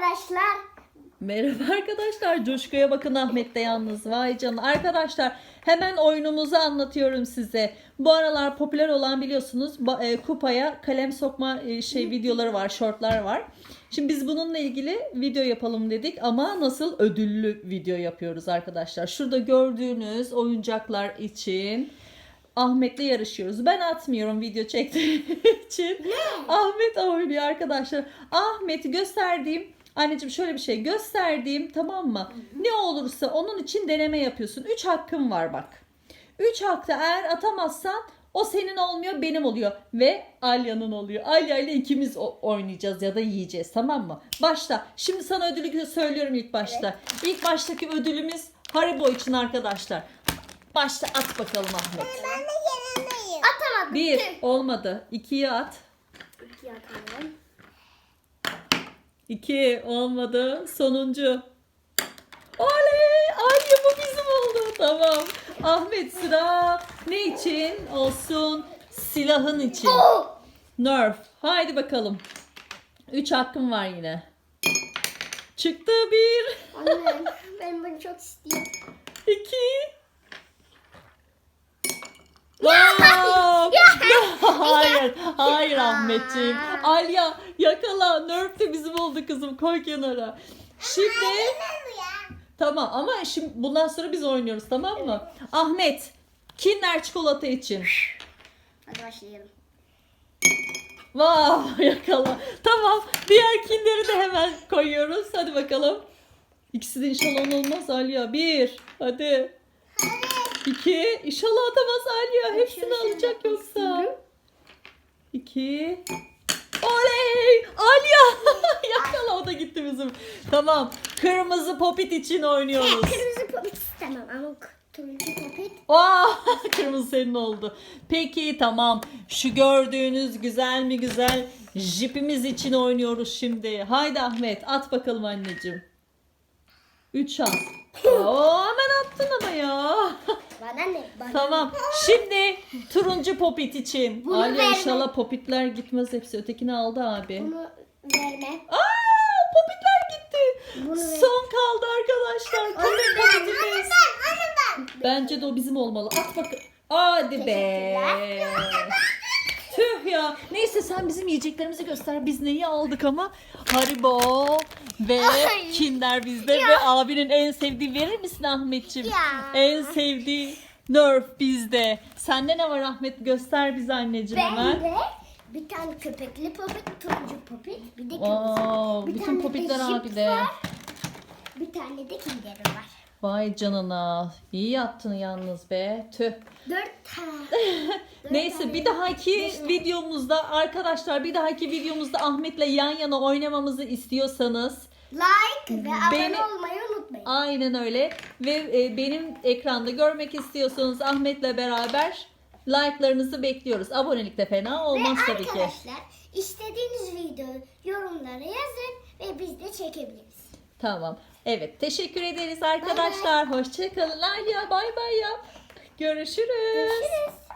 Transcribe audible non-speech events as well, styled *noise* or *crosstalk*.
arkadaşlar. Merhaba arkadaşlar. Coşku'ya bakın Ahmet de yalnız. Vay canına. Arkadaşlar hemen oyunumuzu anlatıyorum size. Bu aralar popüler olan biliyorsunuz e, kupaya kalem sokma e, şey videoları var, shortlar var. Şimdi biz bununla ilgili video yapalım dedik ama nasıl ödüllü video yapıyoruz arkadaşlar. Şurada gördüğünüz oyuncaklar için Ahmet'le yarışıyoruz. Ben atmıyorum video çektiğim *laughs* için. Ahmet oynuyor arkadaşlar. Ahmet'i gösterdiğim Anneciğim şöyle bir şey gösterdiğim tamam mı? Ne olursa onun için deneme yapıyorsun. 3 hakkın var bak. 3 hakta eğer atamazsan o senin olmuyor benim oluyor. Ve Alya'nın oluyor. Alya ile ikimiz oynayacağız ya da yiyeceğiz tamam mı? Başla. Şimdi sana ödülü söylüyorum ilk başta. İlk baştaki ödülümüz Haribo için arkadaşlar. Başla at bakalım Ahmet. Ben de yanındayım. Atamadım. Bir olmadı. İkiye at. İki atalım. İki olmadı. Sonuncu. Oley! Alya bu bizim oldu. Tamam. Ahmet sıra ne için? Olsun. Silahın için. Nerf. Haydi bakalım. Üç hakkım var yine. Çıktı bir. Anne ben bunu çok istiyorum. İki. Wow! *laughs* hayır, hayır Ahmetciğim. Alya yakala. Nerf de bizim oldu kızım. Koy kenara. Şimdi tamam ama şimdi bundan sonra biz oynuyoruz tamam mı? Ahmet, Kinder çikolata için. Hadi başlayalım. Wow *laughs* yakala. Tamam. Diğer Kinder'i de hemen koyuyoruz. Hadi bakalım. İkisi de inşallah olmaz Alya. Bir. Hadi. İki. İnşallah atamaz Alya. Hepsini şöyle alacak yoksa. İki. Oley! Alya! *laughs* yakala o da gitti bizim. Tamam. Kırmızı popit için oynuyoruz. *laughs* Kırmızı popit istemem ama turuncu popit. Aa, *laughs* kırmızı senin oldu. Peki tamam. Şu gördüğünüz güzel mi güzel jipimiz için oynuyoruz şimdi. Haydi Ahmet at bakalım anneciğim. Üç şans. Oo, attın ama ya. *laughs* Bana ne? Bana tamam. Şimdi turuncu popit için. Bunu Alya verme. inşallah popitler gitmez hepsi. Ötekini aldı abi. Bunu verme. Aa, popitler gitti. Bunu ver. Son kaldı arkadaşlar. Onu Popit ben. Onu popitimiz. ben. Onu ben. Bence de o bizim olmalı. At bak. Hadi be. Tüh ya. Neyse sen bizim yiyeceklerimizi göster. Biz neyi aldık ama? Haribo ve Ay. Kinder bizde ve abinin en sevdiği verir misin Ahmetciğim? Ya. En sevdiği Nerf bizde. Sende ne var Ahmet? Göster bize anneciğim Ben hemen. de bir tane köpekli popit, turuncu popit, bir de kırmızı. Wow, bütün de popitler jip abide. var. Bir tane de kinderim var. Vay canına. İyi yaptın yalnız be. Tüh. Dört tane. *laughs* Neyse bir dahaki videomuzda arkadaşlar bir dahaki videomuzda Ahmet'le yan yana oynamamızı istiyorsanız Like ve Beni- abone olmayı unutmayın. aynen öyle ve e, benim ekranda görmek istiyorsanız Ahmet'le beraber like'larınızı bekliyoruz. Abonelik de fena olmaz ve tabii ki. arkadaşlar istediğiniz videoyu yorumlara yazın ve biz de çekebiliriz. Tamam. Evet teşekkür ederiz arkadaşlar. Hoşçakalın. Alya bay bay yap. Görüşürüz. Görüşürüz.